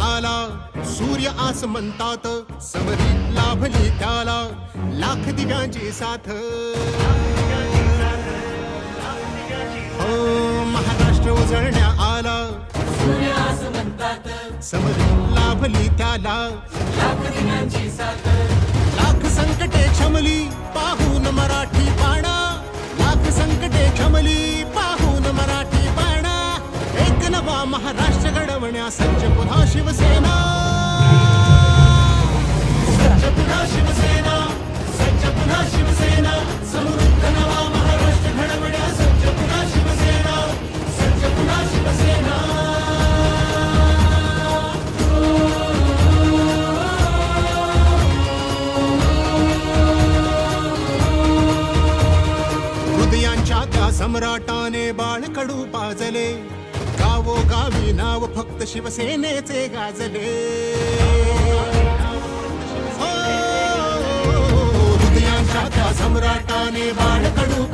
आला. सूर्य आस म्हणतात समरीत लाभली त्याला. लाख दिव्यांची साथ. हो महाराष्ट्र उजळण्या आला. समरीत लाभली त्याला. लाख घडवण्या सज्ज पुन्हा शिवसेना। सज्ज पुन्हा शिवसेना सज्ज पुन्हा शिवसेना समृद्ध नवा महाराष्ट्र घडवण्या सज्ज पुन्हा शिवसेना सज्ज पुन्हा शिवसेना। हृदयांच्या त्या सम्राटाने बाळकडू पाजले. गावोगावी नाव फक्त शिवसेनेचे गाजले. हृदयांच्या त्या सम्राटाने बाण कडू